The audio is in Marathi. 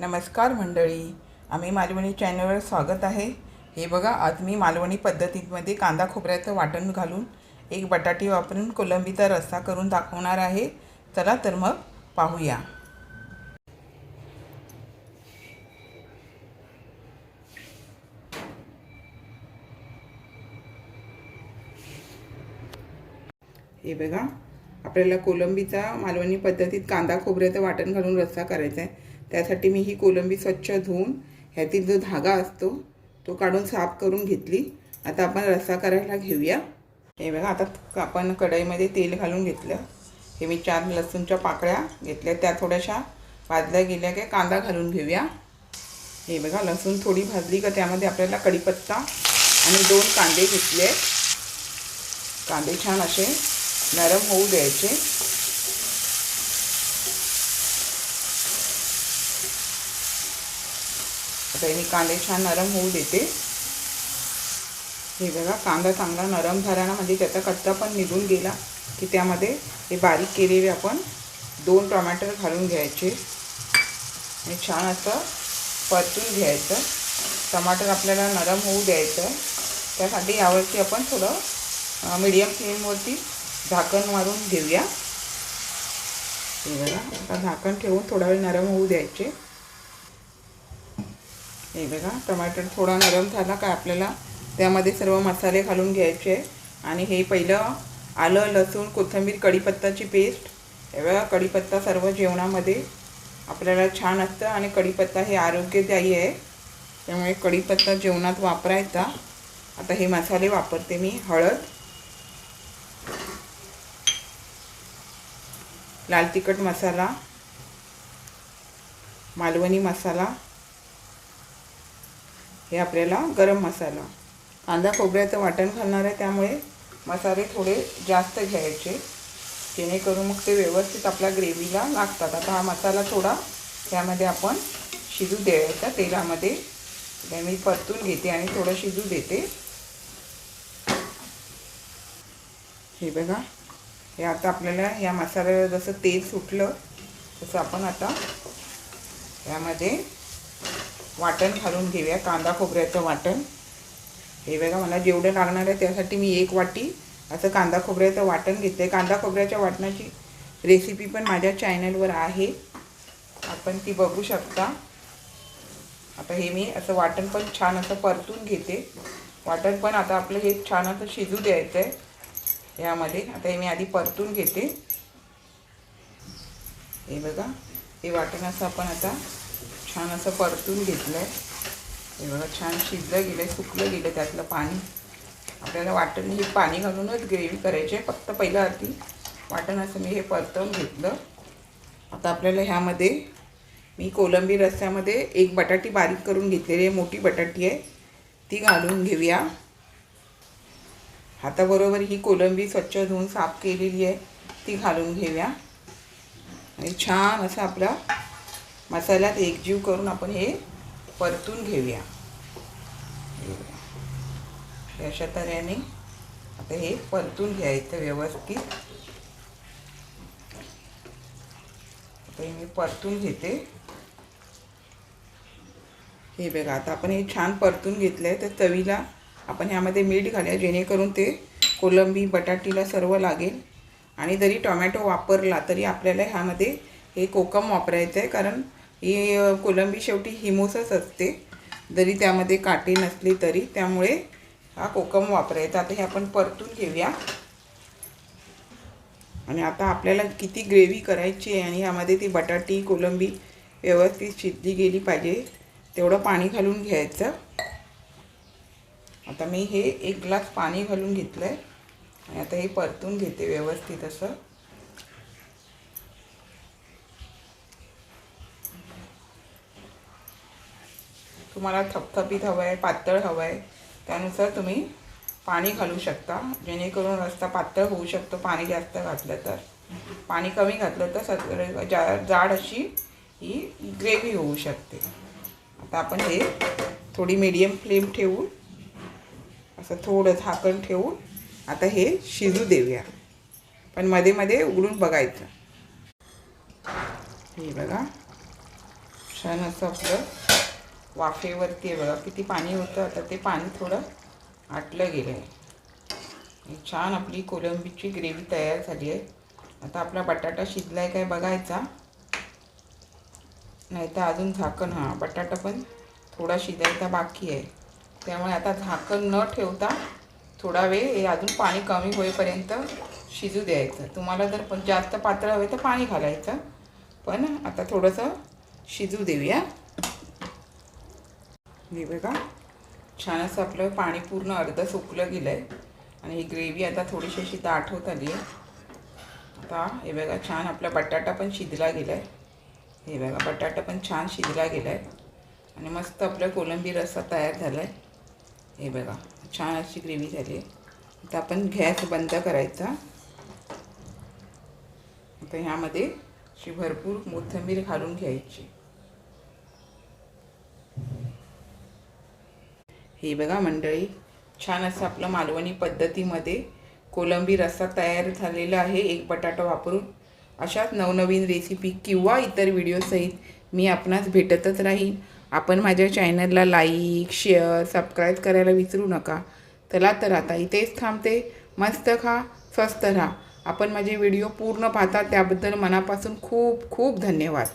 नमस्कार मंडळी. आम्ही मालवणी चॅनलवर स्वागत आहे. हे बघा आज मी मालवणी पद्धतीमध्ये कांदा खोबऱ्याचं वाटण घालून एक बटाटी वापरून कोलंबीचा रस्सा करून दाखवणार आहे. चला तर मग पाहूया. हे बघा आपल्याला कोलंबीचा मालवणी पद्धतीत कांदा खोबऱ्याचं वाटण घालून रस्सा करायचा आहे. त्यासाठी मी ही कोलंबी स्वच्छ धुवून ह्यातील जो धागा असतो तो काढून साफ करून घेतली. आता आपण रस्सा करायला घेऊया. हे बघा आता आपण कढईमध्ये तेल घालून घेतलं. हे मी चार लसूणच्या पाकळ्या घेतल्या. त्या थोड्याशा भाजल्या गेल्या की कांदा घालून घेऊया. हे बघा लसूण थोडी भाजली का त्यामध्ये आपल्याला कढीपत्ता आणि दोन कांदे घेतले कांदे छान असे नरम होऊ द्यायचे. आता मी कांदे छान नरम होऊ देते. हे बघा कांदा चांगला नरम झाला ना म्हणजे त्याचा कच्चा पण निघून गेला की त्यामध्ये हे बारीक केलेले आपण दोन टोमॅटो घालून घ्यायचे. आणि छान असं परतून घ्यायचं. टमाटर आपल्याला नरम होऊ द्यायचं. त्यासाठी यावरती आपण थोडं मीडियम फ्लेमवरती झाकण मारून घेऊया. हे बघा आता झाकण ठेवून थोडा वेळ नरम होऊ द्यायचे. हे बघा टमाटर थोडा नरम झाला का आपल्याला त्यामध्ये सर्व मसाले घालून घ्यायचे. आणि हे पहिलं आलं लसूण कोथिंबीर कढीपत्ताची पेस्ट. हे बघा कढीपत्ता सर्व जेवणामध्ये आपल्याला छान असतं आणि कढीपत्ता हे आरोग्यदायी आहे. त्यामुळे कढीपत्ता जेवणात वापरायचा. आता हे मसाले वापरते मी हळद. लाल तिखट मसाला. मालवणी मसाला. हे आपल्याला गरम मसाला. कांदा खोबऱ्याचं वाटण घालणार आहे त्यामुळे मसाले थोडे जास्त घ्यायचे. जेणेकरून मग ते व्यवस्थित आपल्या ग्रेव्हीला लागतात. आता हा मसाला थोडा त्यामध्ये आपण शिजू द्यायचा. तेलामध्ये मी परतून घेते आणि थोडं शिजू देते. हे बघा. हे आता आपल्याला या मसाल्याला जसं तेल सुटलं तसं आपण आता यामध्ये वाटण घालून घेऊया कांदा खोबऱ्याचं वाटण. हे बघा मला जेवढं लागणार आहे त्यासाठी मी एक वाटी असं कांदा खोबऱ्याचं वाटण घेते कांदा खोबऱ्याच्या वाटणाची रेसिपी पण माझ्या चॅनलवर आहे. आपण ती बघू शकता. आता हे मी असं वाटण पण छान असं परतून घेते. वाटण पण आता आपलं हे छान असं शिजू द्यायचं आहे यामध्ये. आता हे मी आधी परतून घेते. हे बघा हे वाटण असं आपण आता छान असं परतून घेतलं आहे हे बघा छान शिजलं गेलं आहे सुकलं गेलं त्यातलं पाणी. आपल्याला वाटण हे पाणी घालूनच ग्रेव्ही करायची आहे फक्त पहिलं आधी वाटण असं मी हे परतवून घेतलं. आता आपल्याला ह्यामध्ये मी कोलंबी रस्त्यामध्ये एक बटाटी बारीक करून घेतलेली आहे मोठी बटाटी आहे. ती घालून घेऊया. हाताबरोबर ही कोलंबी स्वच्छ धुवून साफ केलेली आहे ती घालून घेऊया. आणि छान असं आपला मसाल्यात एकजीव करून आपण हे परतून घेऊया. अशा तऱ्हेने आता हे परतून घ्यायचं व्यवस्थित. आता हे मी परतून घेते. हे बघा आता आपण हे छान परतून घेतलं आहे तर चवीला आपण ह्यामध्ये मीठ घालूया जेणेकरून ते कोलंबी बटाटीला सर्व लागेल. आणि जरी टोमॅटो वापरला तरी आपल्याला ह्यामध्ये हे कोकम वापरायचं आहे कारण ही कोलंबी शेवटी हिमोसच असते. जरी त्यामध्ये काटे नसली तरी त्यामुळे हा कोकम वापरायचा. आता हे आपण परतून घेऊया. आणि आता आपल्याला किती ग्रेव्ही करायची आहे आणि ह्यामध्ये ती बटाटी कोलंबी व्यवस्थित शिजली गेली पाहिजे. तेवढं पाणी घालून घ्यायचं. आता मी हे एक ग्लास पाणी घालून घेतलं आहे आणि आता हे परतून घेते व्यवस्थित असं. तुम्हाला थपथपीत हवं आहे पातळ हवं आहे त्यानुसार तुम्ही पाणी घालू शकता. जेणेकरून रस्ता पातळ होऊ शकतो पाणी जास्त घातलं तर. पाणी कमी घातलं तर सगळं जा जाड अशी ही ग्रेव्ही होऊ शकते. आता आपण हे थोडी मीडियम फ्लेम ठेवून असं थोडं झाकण ठेवून आता हे शिजू देऊया. पण मध्ये मध्ये उघडून बघायचं. हे बघा. छान असं आपलं वाफेवरती आहे बघा किती पाणी होतं आता ते पाणी थोडं आटलं गेलं आहे छान आपली कोलंबीची ग्रेव्ही तयार झाली आहे. आता आपला बटाटा शिजला आहे काय बघायचा. नाही तर अजून झाकण हां बटाटा पण थोडा शिजायचा बाकी आहे. त्यामुळे आता झाकण न ठेवता थोडा वेळ हे अजून पाणी कमी होईपर्यंत शिजू द्यायचं. तुम्हाला जर पण जास्त पातळ हवे तर पाणी घालायचं. पण आता थोडंसं शिजू देऊया. हे बघा. छान असं आपलं पाणी पूर्ण अर्धं सुकलं गेलं आहे आणि ही ग्रेव्ही आता थोडीशी अशी दाट होत आली आहे. आता हे बघा छान आपला बटाटा पण शिजला गेला आहे हे बघा बटाटा पण छान शिजला गेला आहे आणि मस्त आपलं कोलंबी रस्सा तयार झाला आहे हे बघा छान अशी ग्रेव्ही झाली आहे. आता आपण गॅस बंद करायचा. आता ह्यामध्ये अशी भरपूर कोथिंबीर घालून घ्यायची. हे बघा मंडळी छान असं आपलं मालवणी पद्धतीमध्ये कोलंबी रस्सा तयार झालेला आहे एक बटाटा वापरून. अशाच नवनवीन रेसिपी किंवा इतर व्हिडिओसहित मी आपणास भेटतच राहीन. आपण माझ्या चॅनलला लाईक शेअर सबस्क्राईब करायला विसरू नका. चला तर आता इथेच थांबते. मस्त खा स्वस्त राहा. आपण माझे व्हिडिओ पूर्ण पाहता त्याबद्दल मनापासून खूप खूप धन्यवाद.